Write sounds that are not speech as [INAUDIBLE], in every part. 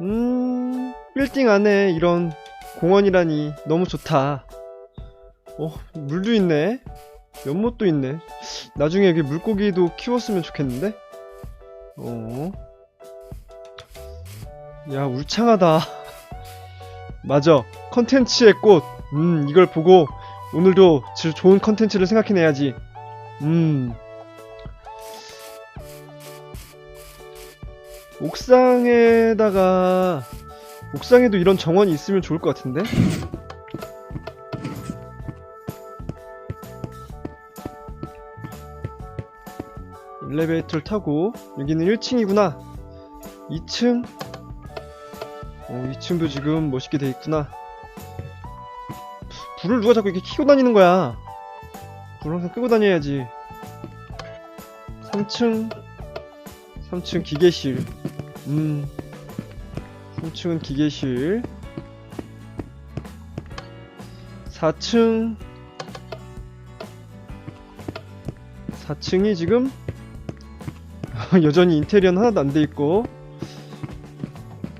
음, 빌딩 안에 이런 공원이라니 너무 좋다. 어, 물도 있네. 연못도 있네. 나중에 여기 물고기도 키웠으면 좋겠는데? 어. 야, 울창하다. [LAUGHS] 맞아. 컨텐츠의 꽃. 음, 이걸 보고 오늘도 질 좋은 컨텐츠를 생각해내야지. 음. 옥상에다가 옥상에도 이런 정원이 있으면 좋을 것 같은데? 엘리베이터를 타고 여기는 1층이구나. 2층? 어 2층도 지금 멋있게 돼 있구나. 불을 누가 자꾸 이렇게 켜고 다니는 거야? 불을 항상 끄고 다녀야지. 3층? 3층 기계실 음. 3층은 기계실. 4층. 4층이 지금 [LAUGHS] 여전히 인테리어는 하나도 안 돼 있고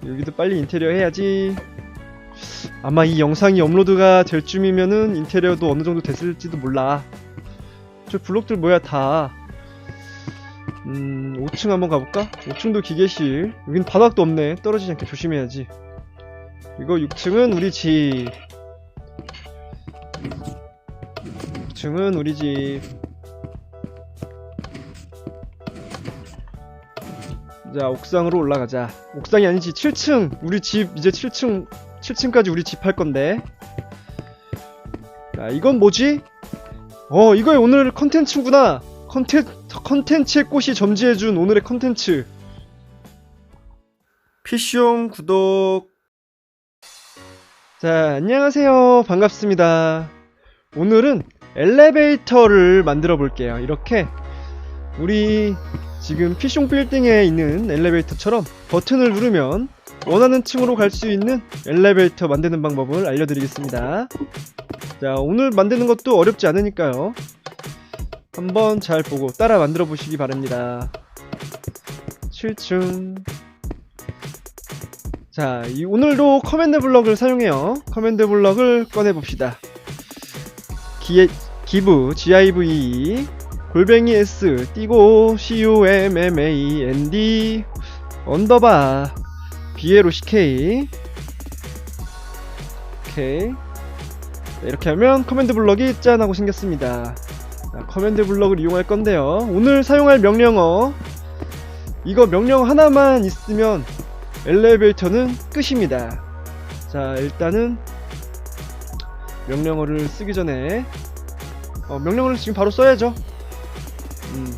여기도 빨리 인테리어 해야지. 아마 이 영상이 업로드가 될 쯤이면은 인테리어도 어느 정도 됐을지도 몰라. 저 블록들 뭐야 다. 음, 5층 한번 가볼까? 5층도 기계실. 여긴 바닥도 없네. 떨어지지 않게 조심해야지. 이거 6층은 우리 집. 6층은 우리 집. 자, 옥상으로 올라가자. 옥상이 아니지. 7층. 우리 집, 이제 7층, 7층까지 우리 집 할 건데. 자, 이건 뭐지? 어, 이거 오늘 컨텐츠구나. 컨텐, 컨텐츠의 꽃이 점지해준 오늘의 컨텐츠. 피숑 구독. 자, 안녕하세요. 반갑습니다. 오늘은 엘리베이터를 만들어 볼게요. 이렇게 우리 지금 피숑 빌딩에 있는 엘리베이터처럼 버튼을 누르면 원하는 층으로 갈 수 있는 엘리베이터 만드는 방법을 알려드리겠습니다. 자, 오늘 만드는 것도 어렵지 않으니까요. 한번 잘 보고 따라 만들어 보시기 바랍니다. 7층. 자, 이 오늘도 커맨드 블럭을 사용해요. 커맨드 블럭을 꺼내 봅시다. 기 기브 give 골뱅이 s 띄고 cumma nd 언더바 block 오케이 자, 이렇게 하면 커맨드 블럭이 짠 하고 생겼습니다. 자, 커맨드 블럭을 이용할 건데요. 오늘 사용할 명령어 이거 명령어 하나만 있으면 엘리베이터는 끝입니다. 자, 일단은 명령어를 쓰기 전에 어, 명령어를 지금 바로 써야죠. 음,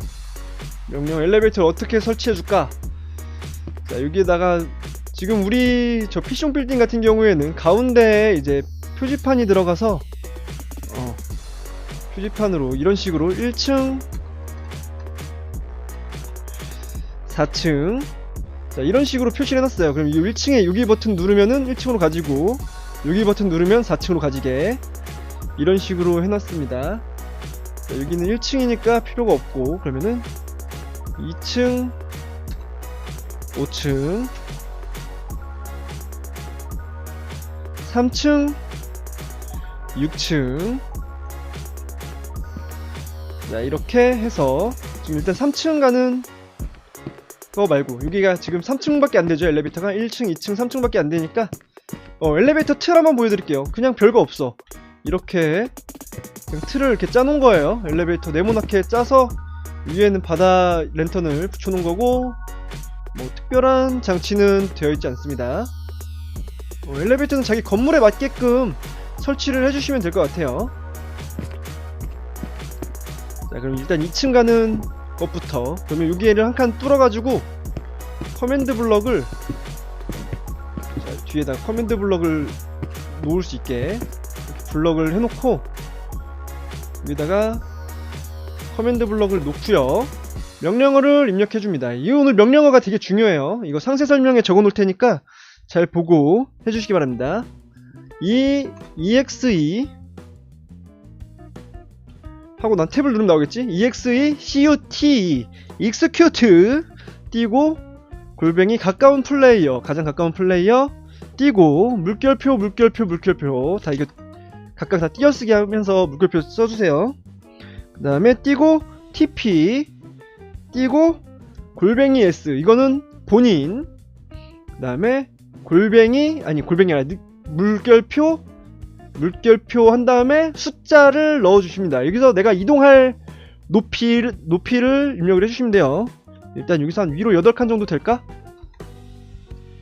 명령 엘리베이터를 어떻게 설치해 줄까? 자, 여기에다가 지금 우리 저 피숑 빌딩 같은 경우에는 가운데에 이제 표지판이 들어가서 어, 표지판으로 이런 식으로 1층 4층. 자 이런 식으로 표시를 해놨어요. 그럼 이 1층에 여기 버튼 누르면은 1층으로 가지고 여기 버튼 누르면 4층으로 가지게 이런 식으로 해놨습니다. 자, 여기는 1층이니까 필요가 없고 그러면은 2층 5층 3층 6층 자 이렇게 해서 지금 일단 3층 가는 거 말고 여기가 지금 3층밖에 안 되죠? 엘리베이터가? 1층 2층 3층밖에 안 되니까 어 엘리베이터 틀 한번 보여드릴게요. 그냥 별거 없어. 이렇게 틀을 이렇게 짜놓은 거예요. 엘리베이터 네모나게 짜서 위에는 바다 랜턴을 붙여놓은 거고 뭐 특별한 장치는 되어 있지 않습니다. 어, 엘리베이터는 자기 건물에 맞게끔 설치를 해주시면 될 것 같아요 자 그럼 일단 2층 가는 것부터. 그러면 여기를 한 칸 뚫어가지고 커맨드 블럭을 자 뒤에다 커맨드 블럭을 놓을 수 있게 블럭을 해놓고 여기다가 커맨드 블럭을 놓고요. 명령어를 입력해줍니다. 이 오늘 명령어가 되게 중요해요. 이거 상세 설명에 적어 놓을 테니까 잘 보고 해주시기 바랍니다. 이 exe 하고 난 탭을 누르면 나오겠지? exe cut execute. 띄고 골뱅이 가까운 플레이어. 가장 가까운 플레이어. 띄고 물결표 물결표 물결표. 다 이거 각각 다 띄어쓰기 하면서 물결표 써주세요. 그 다음에 띄고 TP 띄고 골뱅이 S. 이거는 본인. 그 다음에 골뱅이 아니 골뱅이 아니라 느- 물결표 물결표 한 다음에 숫자를 넣어 주십니다. 여기서 내가 이동할 높이를 높이를 입력을 해주시면 돼요. 일단 여기서 한 위로 8칸 정도 될까?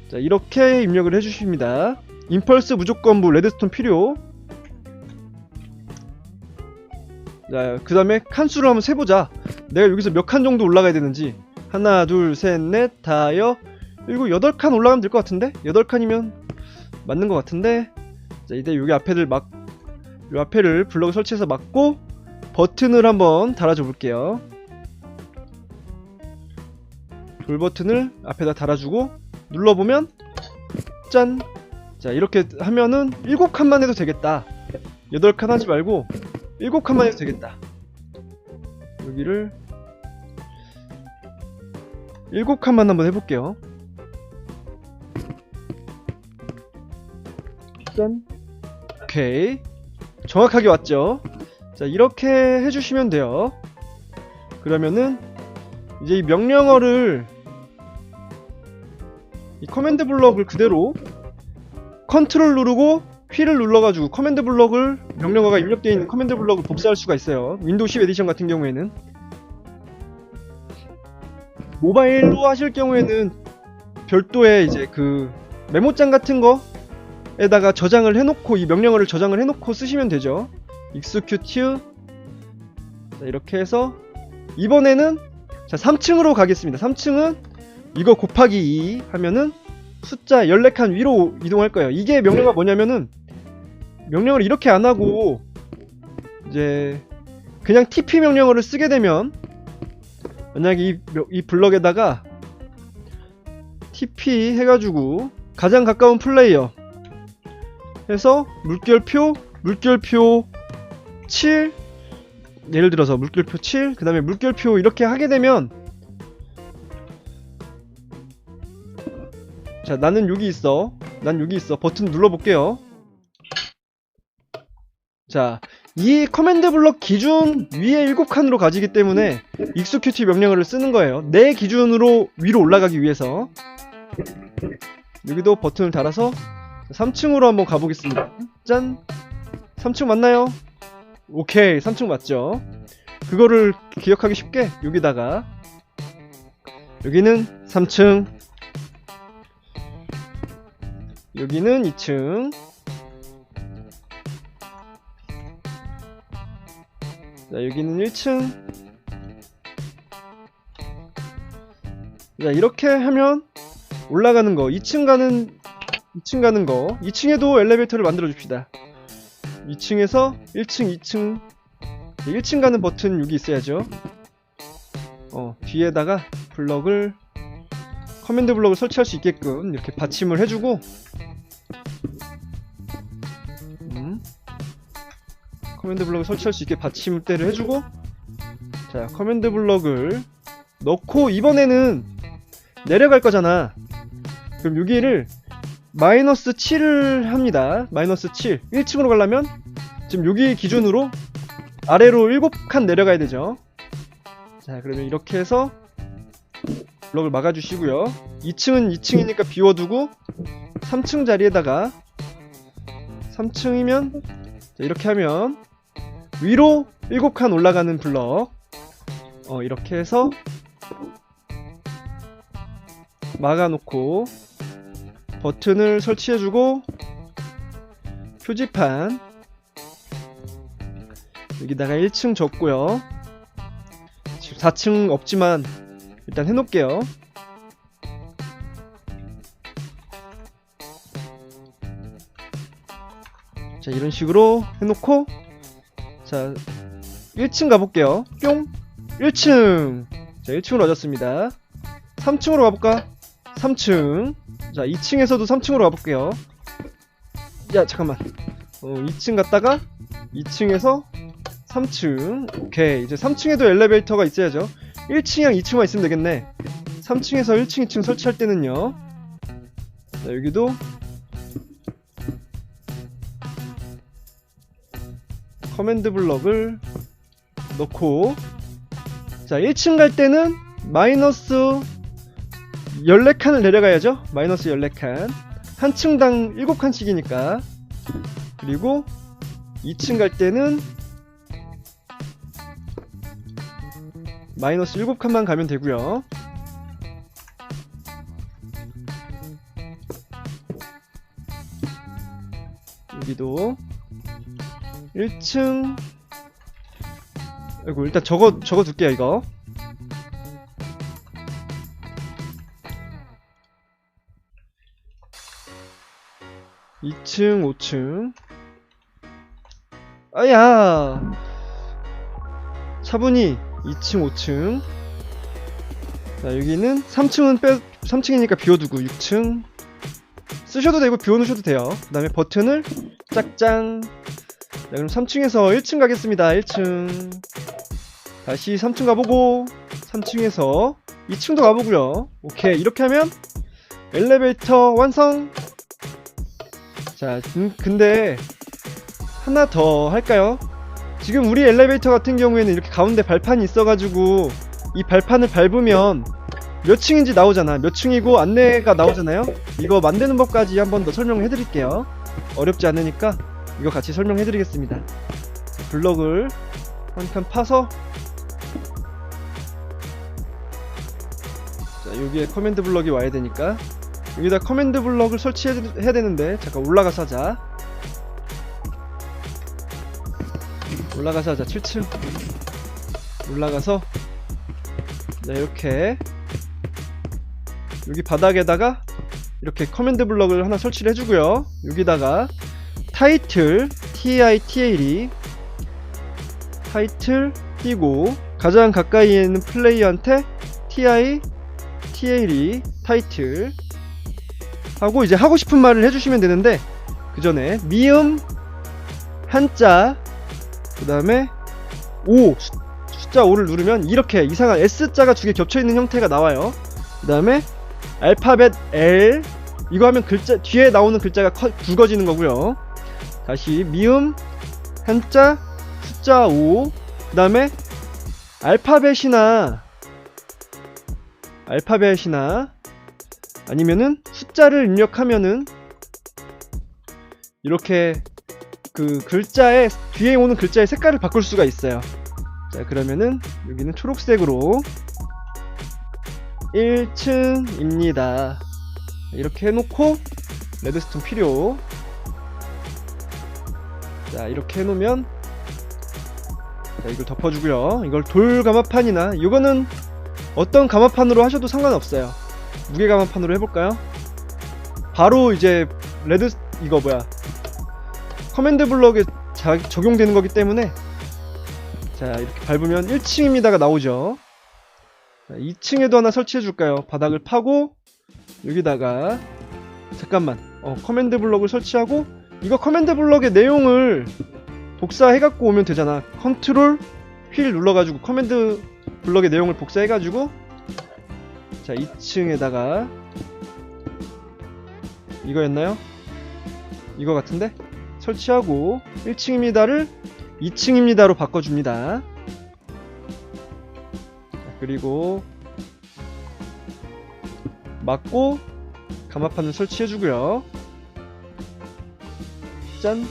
자 이렇게 입력을 해주십니다. 임펄스 무조건 부 레드스톤 필요. 자그 다음에 칸수를 한번 세보자. 내가 여기서 몇 칸 정도 올라가야 되는지. 하나 둘셋넷 다여 일곱 여덟 칸 올라가면 될 것 같은데? 여덟 칸이면 맞는 것 같은데 자 이제 여기 앞에를 막 요 앞에를 블럭을 설치해서 막고 버튼을 한번 달아줘 볼게요. 돌 버튼을 앞에다 달아주고 눌러보면 짠! 자 이렇게 하면은 7칸만 해도 되겠다. 8칸 하지 말고 7칸만 해도 되겠다. 여기를 7칸만 한번 해볼게요. 짠 오케이. 정확하게 왔죠? 자 이렇게 해주시면 돼요. 그러면은 이제 이 명령어를 이 커맨드 블럭을 그대로 컨트롤 누르고 휠을 눌러가지고 커맨드 블럭을 명령어가 입력되어 있는 커맨드 블럭을 복사할 수가 있어요. 윈도우 10 에디션 같은 경우에는. 모바일로 하실 경우에는 별도의 이제 그 메모장 같은 거 에다가 저장을 해놓고 이 명령어를 저장을 해놓고 쓰시면 되죠. execute. 자, 이렇게 해서 이번에는 자 3층으로 가겠습니다. 3층은 이거 곱하기 2 하면은 숫자 14칸 위로 이동할 거예요. 이게 명령어가 뭐냐면은 명령어를 이렇게 안 하고 이제 그냥 TP 명령어를 쓰게 되면 만약에 이, 명- 이 블럭에다가 TP 해가지고 가장 가까운 플레이어 해서 물결표 물결표 7 예를 들어서 물결표 7 그 다음에 물결표 이렇게 하게 되면 자 나는 여기 있어. 난 여기 있어. 버튼 눌러볼게요. 자 이 커맨드 블럭 기준 위에 7칸으로 가지기 때문에 execute 명령어를 쓰는 거예요. 내 기준으로 위로 올라가기 위해서. 여기도 버튼을 달아서 3층으로 한번 가보겠습니다. 짠! 3층 맞나요? 오케이 3층 맞죠? 그거를 기억하기 쉽게 여기다가. 여기는 3층. 여기는 2층. 자 여기는 1층. 자 이렇게 하면 올라가는 거. 2층 가는 2층 가는 거. 2층에도 엘리베이터를 만들어 줍시다. 2층에서 1층 2층 1층 가는 버튼 여기 있어야죠. 어 뒤에다가 블럭을 커맨드 블럭을 설치할 수 있게끔 이렇게 받침을 해주고 음. 커맨드 블럭을 설치할 수 있게 받침대를 해주고 자 커맨드 블럭을 넣고 이번에는 내려갈 거잖아. 그럼 여기를 마이너스 7을 합니다. 마이너스 7 1층으로 가려면 지금 여기 기준으로 아래로 7칸 내려가야 되죠. 자 그러면 이렇게 해서 블럭을 막아주시고요. 2층은 2층이니까 비워두고 3층 자리에다가 3층이면 이렇게 하면 위로 7칸 올라가는 블럭. 어 이렇게 해서 막아놓고 버튼을 설치해주고 표지판 여기다가 1층 적고요. 지금 4층 없지만 일단 해놓을게요. 자 이런 식으로 해놓고 자 1층 가볼게요. 뿅! 1층! 자 1층으로 와졌습니다. 3층으로 가볼까? 3층 자 2층에서도 3층으로 가볼게요. 야 잠깐만. 어 2층 갔다가 2층에서 3층. 오케이. 이제 3층에도 엘리베이터가 있어야죠. 1층이랑 2층만 있으면 되겠네. 3층에서 1층, 2층 설치할 때는요. 자, 여기도 커맨드 블럭을 넣고. 자 1층 갈 때는 마이너스 14칸을 내려가야죠. 마이너스 14칸. 한 층당 7칸씩이니까. 그리고 2층 갈 때는 마이너스 7칸만 가면 되고요. 여기도 1층. 아이고 일단 적어 적어 둘게요 이거 이층 5층. 아야! 차분히 2층 5층. 자 여기는 3층은 빼 3층이니까 비워두고 6층. 쓰셔도 되고 비워놓으셔도 돼요. 그 다음에 버튼을 짝짱 자 그럼 3층에서 1층 가겠습니다. 1층. 다시 3층 가보고 3층에서 2층도 가보고요. 오케이. 이렇게 하면 엘리베이터 완성 자 음, 근데 하나 더 할까요? 지금 우리 엘리베이터 같은 경우에는 이렇게 가운데 발판이 있어가지고 이 발판을 밟으면 몇 층인지 나오잖아. 몇 층이고 안내가 나오잖아요. 이거 만드는 법까지 한 번 더 설명을 해드릴게요. 어렵지 않으니까 이거 같이 설명해 드리겠습니다. 블럭을 한 칸 파서 자 여기에 커맨드 블럭이 와야 되니까 여기다 커맨드 블럭을 설치해야 되는데 잠깐 올라가서 하자. 올라가서 하자. 7층 올라가서. 네 이렇게. 여기 바닥에다가 이렇게 커맨드 블럭을 하나 설치를 해주고요. 여기다가 타이틀 TITL이 타이틀 띄고 가장 가까이에 있는 플레이어한테 TI TL이 타이틀 하고 이제 하고 싶은 말을 해주시면 되는데 그 전에 미음 한자 그 다음에 5 숫자 5를 누르면 이렇게 이상한 S자가 두 개 겹쳐있는 형태가 나와요. 그 다음에 알파벳 L 이거 하면 글자 뒤에 나오는 글자가 커, 굵어지는 거고요. 다시 미음 한자 숫자 5 그 다음에 알파벳이나 알파벳이나 아니면은 숫자를 입력하면은 이렇게 그 글자의 뒤에 오는 글자의 색깔을 바꿀 수가 있어요. 자 그러면은 여기는 초록색으로 1층입니다. 이렇게 해놓고 레드스톤 필요. 자 이렇게 해놓으면 자 이걸 덮어주고요. 이걸 돌 가마판이나 이거는 어떤 가마판으로 하셔도 상관없어요 무게 가마판으로 해볼까요? 바로 이제 레드 이거 뭐야? 커맨드 블럭에 자- 적용되는 거기 때문에 자 이렇게 밟으면 1층입니다가 나오죠. 자, 2층에도 하나 설치해 줄까요? 바닥을 파고 여기다가 잠깐만 어 커맨드 블럭을 설치하고 이거 커맨드 블럭의 내용을 복사해 갖고 오면 되잖아. 컨트롤 휠 눌러가지고 커맨드 블럭의 내용을 복사해 가지고 자 2층에다가 이거였나요? 이거 같은데? 설치하고 1층입니다를 2층입니다로 바꿔줍니다. 자, 그리고 막고 가마판을 설치해주고요. 짠.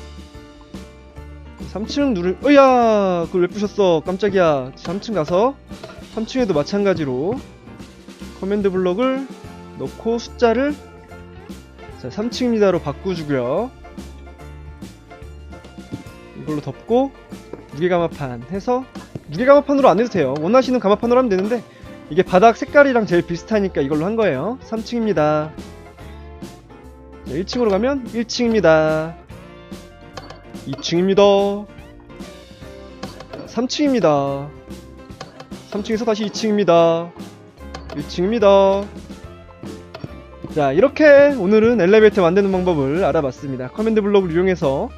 3층 누를 어야 그걸 왜 부셨어 깜짝이야 3층 가서 3층에도 마찬가지로 커맨드 블럭을 넣고 숫자를 자 3층입니다로 바꿔주고요. 이걸로 덮고 무게가마판 해서 무게가마판으로 안 해도 돼요. 원하시는 가마판으로 하면 되는데 이게 바닥 색깔이랑 제일 비슷하니까 이걸로 한 거예요. 3층입니다. 1층으로 가면 1층입니다. 2층입니다. 3층입니다. 3층에서 다시 2층입니다 1층입니다. 자 이렇게 오늘은 엘리베이터 만드는 방법을 알아봤습니다. 커맨드 블록을 이용해서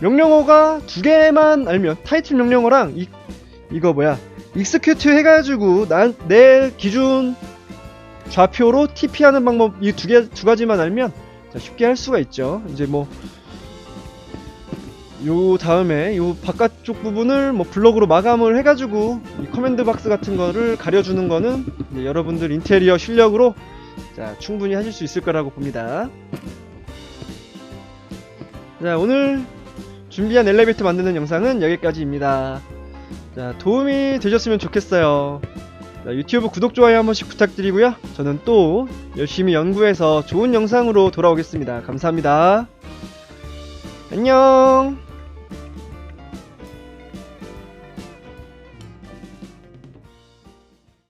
명령어가 두 개만 알면 타이틀 명령어랑 이, 이거 뭐야? 익스큐트 해가지고 난 내 기준 좌표로 TP하는 방법 이 두 개 두 가지만 알면 자, 쉽게 할 수가 있죠. 이제 뭐 요 다음에 요 바깥쪽 부분을 뭐 블럭으로 마감을 해가지고 이 커맨드 박스 같은 거를 가려주는 거는 여러분들 인테리어 실력으로 자 충분히 하실 수 있을 거라고 봅니다. 자 오늘 준비한 엘리베이터 만드는 영상은 여기까지입니다. 자 도움이 되셨으면 좋겠어요. 자, 유튜브 구독 좋아요 한 번씩 부탁드리고요. 저는 또 열심히 연구해서 좋은 영상으로 돌아오겠습니다. 감사합니다. 안녕.